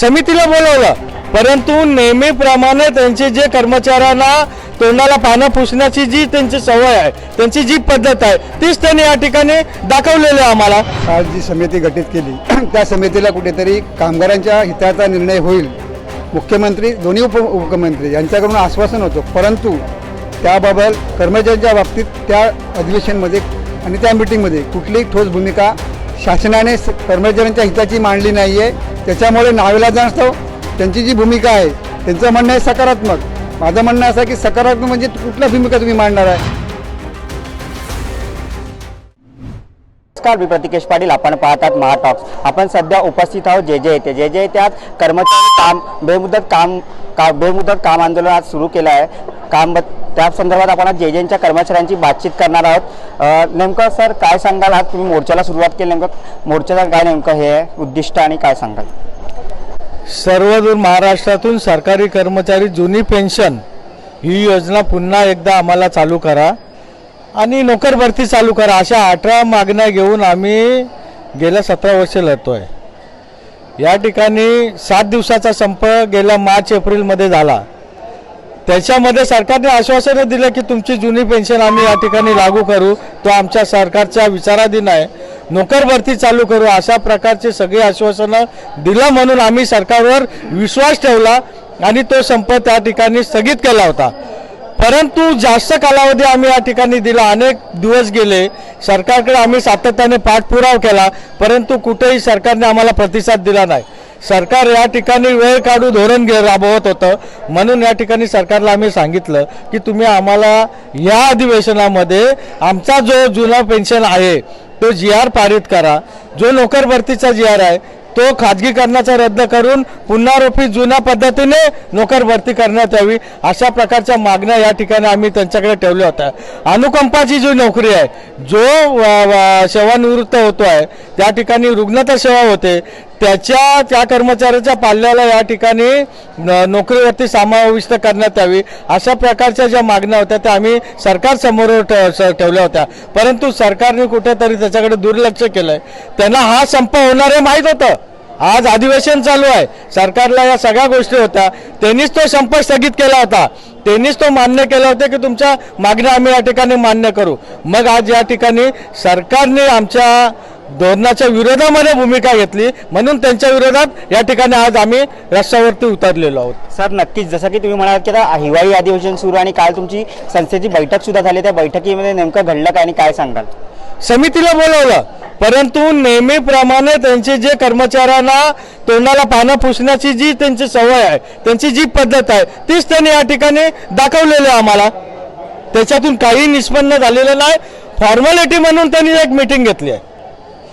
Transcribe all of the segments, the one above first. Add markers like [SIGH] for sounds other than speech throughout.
समितीला बोलवलं. परंतु नेहमीप्रमाणे त्यांचे जे कर्मचाऱ्यांना तोंडाला पानं पुसण्याची जी त्यांची सवय आहे त्यांची जी पद्धत आहे तीच त्यांनी या ठिकाणी दाखवलेली आहे आम्हाला. आज जी समिती गठीत केली [CLEARS THROAT] त्या समितीला कुठेतरी कामगारांच्या हिताचा निर्णय होईल. मुख्यमंत्री दोन्ही उप उपमुख्यमंत्री यांच्याकडून आश्वासन होतं. परंतु त्याबाबत कर्मचाऱ्यांच्या बाबतीत त्या अधिवेशनमध्ये आणि त्या मिटिंगमध्ये कुठलीही ठोस भूमिका शासनाने कर्मचाऱ्यांच्या हिताची मांडली नाही आहे त्याच्यामुळे नावेला जाणतो त्यांची जी भूमिका आहे त्यांचं म्हणणं आहे सकारात्मक. माझं म्हणणं असं आहे की सकारात्मक म्हणजे कुठल्या भूमिका तुम्ही मांडणार आहे? नमस्कार मी प्रतिकेश पाटील. आपण पाहतात महाटॉक्स. आपण सध्या उपस्थित आहोत जे जे येते जे जे त्यात कर्मचारी काम बेमुदत काम का बेमुदत काम आंदोलन आज सुरू केलं आहे. काम त्या संदर्भात आपण जे जेंच्या कर्मचाऱ्यांची बातचीत करणार आहोत. नेमकं सर काय सांगाल? आज तुम्ही मोर्चाला सुरुवात केली. नेमकं मोर्चाचं काय नेमकं हे उद्दिष्ट आणि काय सांगाल? सर्वदूर महाराष्ट्रातून सरकारी कर्मचारी जुनी पेन्शन ही योजना पुन्हा एकदा आम्हाला चालू करा. आणि नोकर भरती चालू करा. अशा अठरा मागण्या घेऊन आम्ही गेल्या सतरा वर्ष लढतो आहे या ठिकाणी सात दिवसाचा संप गेल्या मार्च एप्रिलमध्ये झाला. त्याच्यामध्ये सरकारने आश्वासनं दिलं की तुमची जुनी पेन्शन आम्ही या ठिकाणी लागू करू. तो आमच्या सरकारच्या विचाराधीन आहे. नोकर भरती चालू करू. अशा प्रकारचे सगळी आश्वासनं दिलं म्हणून आम्ही सरकारवर विश्वास ठेवला आणि तो संप त्या ठिकाणी स्थगित केला होता. परंतु जास्त कालावधी आम्ही या ठिकाणी दिला. अनेक दिवस गेले. सरकारकडे आम्ही सातत्याने पाठपुरावा केला परंतु कुठेही सरकारने आम्हाला प्रतिसाद दिला नाही. सरकार या ठिकाणी वेळ काढू धोरण घे राबवत होतं. म्हणून या ठिकाणी सरकारला आम्ही सांगितलं की तुम्ही आम्हाला या अधिवेशनामध्ये आमचा जो जुना पेन्शन आहे तो जी आर पारित करा. जो नोकर भरतीचा जी आर आहे तो खाजगीकरणाचा रद्द करून पुनरारोपी जुन्या पद्धतीने नोकर भरती करण्यात यावी अशा प्रकारच्या मागण्या या ठिकाणी आम्ही त्यांच्याकडे ठेवल्या होत्या. अनुकंपाची जी नोकरी आहे जो सेवानिवृत्त होतो आहे त्या ठिकाणी रुग्णता सेवा होते त्याच्या त्या कर्मचाऱ्याच्या पाल्याला या ठिकाणी न- नोकरीवरती समाविष्ट करण्यात यावी. अशा प्रकारच्या ज्या मागण्या होत्या त्या आम्ही सरकारसमोर ठेवल्या होत्या. परंतु सरकारने कुठेतरी त्याच्याकडे दुर्लक्ष केलंय. त्यांना हा संप होणार आहे माहीत होतं. आज अधिवेशन चालू आहे. सरकारला या सगळ्या गोष्टी होत्या. त्यांनीच तो संप स्थगित केला होता. त्यांनीच तो मान्य केला होता की तुमच्या मागण्या आम्ही या ठिकाणी मान्य करू. मग आज या ठिकाणी सरकारने आमच्या धोरणाच्या विरोधामध्ये भूमिका घेतली. म्हणून त्यांच्या विरोधात या ठिकाणी आज आम्ही रस्त्यावरती उतरलेलो आहोत. सर नक्कीच. जसं की तुम्ही म्हणालात की आता हिवाळी अधिवेशन सुरू आणि काल तुमची संस्थेची बैठक सुद्धा झाली. त्या बैठकीमध्ये नेमकं घडलं काय आणि काय सांगाल? समितीला बोलवलं. परंतु नेहमीप्रमाणे त्यांचे जे कर्मचाऱ्यांना तोंडाला पानं पुसण्याची जी त्यांची सवय आहे त्यांची जी पद्धत आहे तीच त्यांनी या ठिकाणी दाखवलेली आहे आम्हाला. त्याच्यातून काही निष्पन्न झालेलं नाही. फॉर्मॅलिटी म्हणून त्यांनी एक मीटिंग घेतली आहे.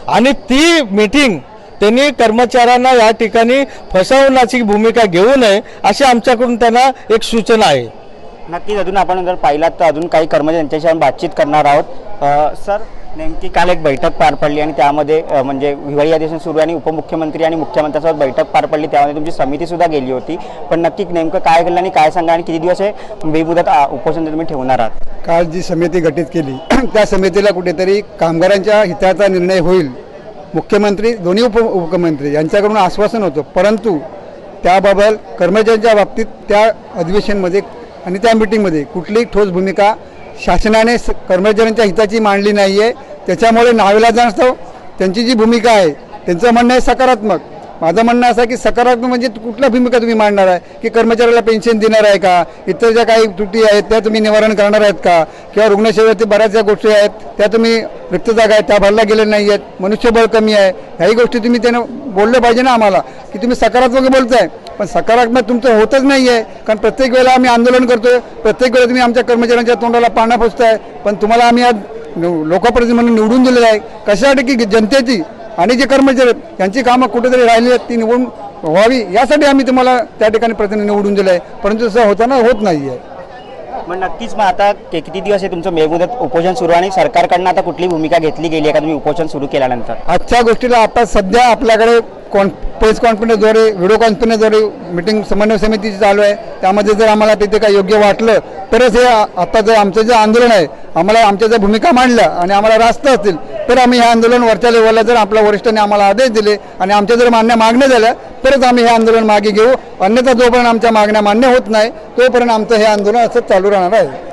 आणि ती मीटिंग त्यांनी कर्मचाऱ्यांना या ठिकाणी फसवण्याची भूमिका घेऊ नये अशी आमच्याकडून त्यांना एक सूचना आहे. नक्कीच अजून आपण जर पाहिलात तर अजून काही कर्मचारी यांच्याशी आपण बातचीत करणार आहोत. सर नेमकी काल एक बैठक पार पडली आणि त्यामध्ये म्हणजे हिवाळी अधिवेशन सुरू आणि उपमुख्यमंत्री आणि मुख्यमंत्र्यांसोबत बैठक पार पडली त्यामध्ये तुमची समिती सुद्धा गेली होती. पण नक्की नेमकं काय घडलं आणि काय सांगा आणि किती दिवस हे बेमुदत उपोषण तुम्ही ठेवणार आहात? काल जी समिती गठीत केली [CLEARS THROAT] त्या समितीला कुठेतरी कामगारांच्या हिताचा निर्णय होईल. मुख्यमंत्री दोन्ही उप उपमुख्यमंत्री यांच्याकडून आश्वासन होतं. परंतु त्याबाबत कर्मचाऱ्यांच्या बाबतीत त्या अधिवेशनमध्ये आणि त्या मिटिंगमध्ये कुठलीही ठोस भूमिका शासनाने स- कर्मचाऱ्यांच्या हिताची मांडली नाही आहे त्याच्यामुळे नावेला जाणतो. त्यांची जी भूमिका आहे त्यांचं म्हणणं आहे सकारात्मक. माझं म्हणणं असं आहे की सकारात्मक म्हणजे कुठल्या भूमिका तुम्ही मांडणार आहे? की कर्मचाऱ्याला पेन्शन देणार आहे का? इतर ज्या काही त्रुटी आहेत त्या तुम्ही निवारण करणार आहेत का? किंवा रुग्णसेवेतील बऱ्याच ज्या गोष्टी आहेत त्या तुम्ही रिक्त जागा आहेत त्या भरल्या गेल्या नाही आहेत मनुष्यबळ कमी आहे. ह्याही गोष्टी तुम्ही त्यानं बोललं पाहिजे ना आम्हाला की तुम्ही सकारात्मक बोलताय. पण सकारात्मक तुमचं होतच नाही आहे कारण प्रत्येक वेळेला आम्ही आंदोलन करतोय. प्रत्येक वेळेला तुम्ही आमच्या कर्मचाऱ्यांच्या तोंडाला पाळणा पोचताय पण तुम्हाला आम्ही आज लोकप्रतिनिधी म्हणून निवडून दिलेलं आहे. कशासाठी की जनतेची आणि जे कर्मचारी आहेत यांची कामं कुठेतरी राहिली आहेत ती निवडून व्हावी यासाठी आम्ही तुम्हाला त्या ठिकाणी प्रतिनिधी निवडून दिलं आहे परंतु तसं होताना होत नाही आहे मग नक्कीच मग आता के- किती दिवस हे तुमचं बेमुदत उपोषण सुरू आहे आणि सरकारकडनं आता कुठली भूमिका घेतली गेली आहे का? तुम्ही उपोषण सुरू केल्यानंतर? आजच्या गोष्टीला आता सध्या आपल्याकडे कॉन प्रेस कॉन्फरन्सद्वारे व्हिडिओ कॉन्फरन्सद्वारे मिटिंग समन्वय समितीची चालू आहे. त्यामध्ये जर आम्हाला तिथे काही योग्य वाटलं तरच हे आ- आता जर आमचं जे आंदोलन आहे आम्हाला आमच्या ज्या भूमिका मांडल्या आणि आम्हाला रास्त असतील तर आम्ही हे आंदोलन वरच्या लेवलला जर आपल्या वरिष्ठांनी आम्हाला आदेश दिले आणि आमच्या जर मान्य मागण्या झाल्या तरच आम्ही हे आंदोलन मागे घेऊ. अन्यथा जोपर्यंत आमच्या मागण्या मान्य होत नाही तोपर्यंत आमचं हे आंदोलन असंच चालू राहणार आहे.